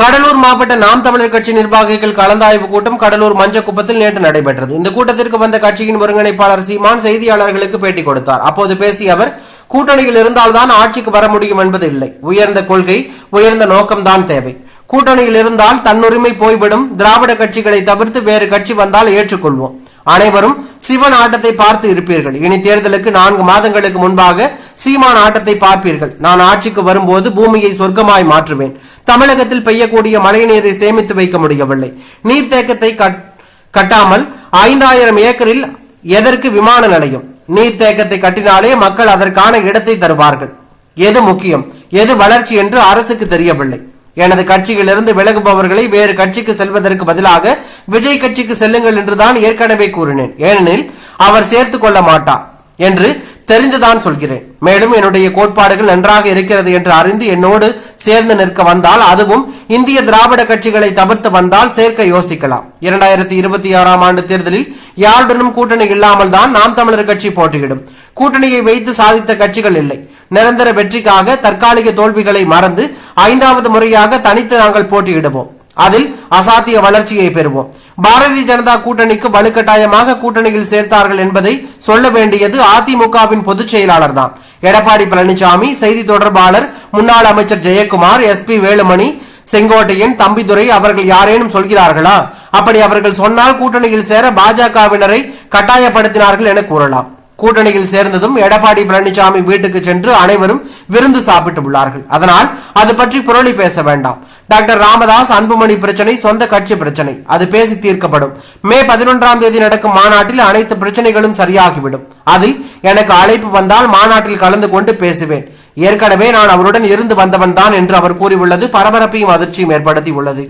கடலூர் மாவட்ட நாம் தமிழர் கட்சி நிர்வாகிகள் கலந்தாய்வு கூட்டம் கடலூர் மஞ்சக்குப்பத்தில் நேற்று நடைபெற்றது. இந்த கூட்டத்திற்கு வந்த கட்சியின் ஒருங்கிணைப்பாளர் சீமான் செய்தியாளர்களுக்கு பேட்டி கொடுத்தார். அப்போது பேசிய அவர் கூட்டணியில் இருந்தால்தான் ஆட்சிக்கு வர முடியும் என்பது இல்லை. உயர்ந்த கொள்கை உயர்ந்த நோக்கம்தான் தேவை. கூட்டணியில் இருந்தால் தன்னுரிமை போய்விடும். திராவிட கட்சிகளை தவிர்த்து வேறு கட்சி வந்தால் ஏற்றுக்கொள்வோம். அனைவரும் சிவன் ஆட்டத்தை பார்த்து இருப்பீர்கள். இனி தேர்தலுக்கு நான்கு மாதங்களுக்கு முன்பாக சீமான் ஆட்டத்தை பார்ப்பீர்கள். நான் ஆட்சிக்கு வரும்போது பூமியை சொர்க்கமாய் மாற்றுவேன். தமிழகத்தில் பெய்யக்கூடிய மழை நீரை சேமித்து வைக்க முடியவில்லை. நீர்த்தேக்கத்தை கட்- கட்டாமல் ஐந்தாயிரம் ஏக்கரில் எதற்கு விமான நிலையம்? நீர்த்தேக்கத்தை கட்டினாலே மக்கள் அதற்கான இடத்தை தருவார்கள். எது முக்கியம்? எது வளர்ச்சி என்று அரசுக்கு தெரியவில்லை. எனது கட்சியிலிருந்து விலகுபவர்களை வேறு கட்சிக்கு செல்வதற்கு பதிலாக விஜய் கட்சிக்கு செல்லுங்கள் என்றுதான் ஏற்கனவே கூறினேன். ஏனெனில் அவர் சேர்த்துக் கொள்ள மாட்டார் என்று தெரிந்துதான் சொல்கிறேன். மேலும் என்னுடைய கோட்பாடுகள் நன்றாக இருக்கிறது என்று அறிந்து என்னோடு சேர்ந்து நிற்க வந்தால் அதுவும் இந்திய திராவிட கட்சிகளை தவிர்த்து வந்தால் சேர்க்க யோசிக்கலாம். இரண்டாயிரத்தி இருபத்தி ஆறாம் ஆண்டு தேர்தலில் யாருடனும் கூட்டணி இல்லாமல் தான் நாம் தமிழர் கட்சி போட்டியிடும். கூட்டணியை வைத்து சாதித்த கட்சிகள் இல்லை. நிரந்தர வெற்றிக்காக தற்காலிக தோல்விகளை மறந்து ஐந்தாவது முறையாக தனித்து நாங்கள் போட்டியிடுவோம். அதில் அசாத்திய வளர்ச்சியை பெறுவோம். பாரதிய ஜனதா கூட்டணிக்கு வலுக்கட்டாயமாக கூட்டணியில் சேர்த்தார்கள் என்பதை சொல்ல வேண்டியது அதிமுகவின் பொதுச் செயலாளர் தான். எடப்பாடி பழனிசாமி செய்தி தொடர்பாளர் முன்னாள் அமைச்சர் ஜெயக்குமார் எஸ்பி வேலுமணி செங்கோட்டையன் தம்பிதுரை அவர்கள் யாரேனும் சொல்கிறார்களா? அப்படி அவர்கள் சொன்னால் கூட்டணியில் சேர பாஜகவினரை கட்டாயப்படுத்தினார்கள் என கூறலாம். கூட்டணியில் சேர்ந்ததும் எடப்பாடி பழனிசாமி வீட்டுக்கு சென்று அனைவரும் விருந்து சாப்பிட்டு உள்ளார்கள். அதனால் அது பற்றி புரளி பேச வேண்டாம். டாக்டர் ராமதாஸ் அன்புமணி பிரச்சனை சொந்த கட்சி பிரச்சனை. அது பேசி தீர்க்கப்படும். மே பதினொன்றாம் தேதி நடக்கும் மாநாட்டில் அனைத்து பிரச்சனைகளும் சரியாகிவிடும். அதில் எனக்கு அழைப்பு வந்தால் மாநாட்டில் கலந்து கொண்டு பேசுவேன். ஏற்கனவே நான் அவருடன் இருந்து வந்தவன் தான் என்று அவர் கூறியுள்ளது. பரபரப்பையும் அதிர்ச்சியும் ஏற்படுத்தி உள்ளது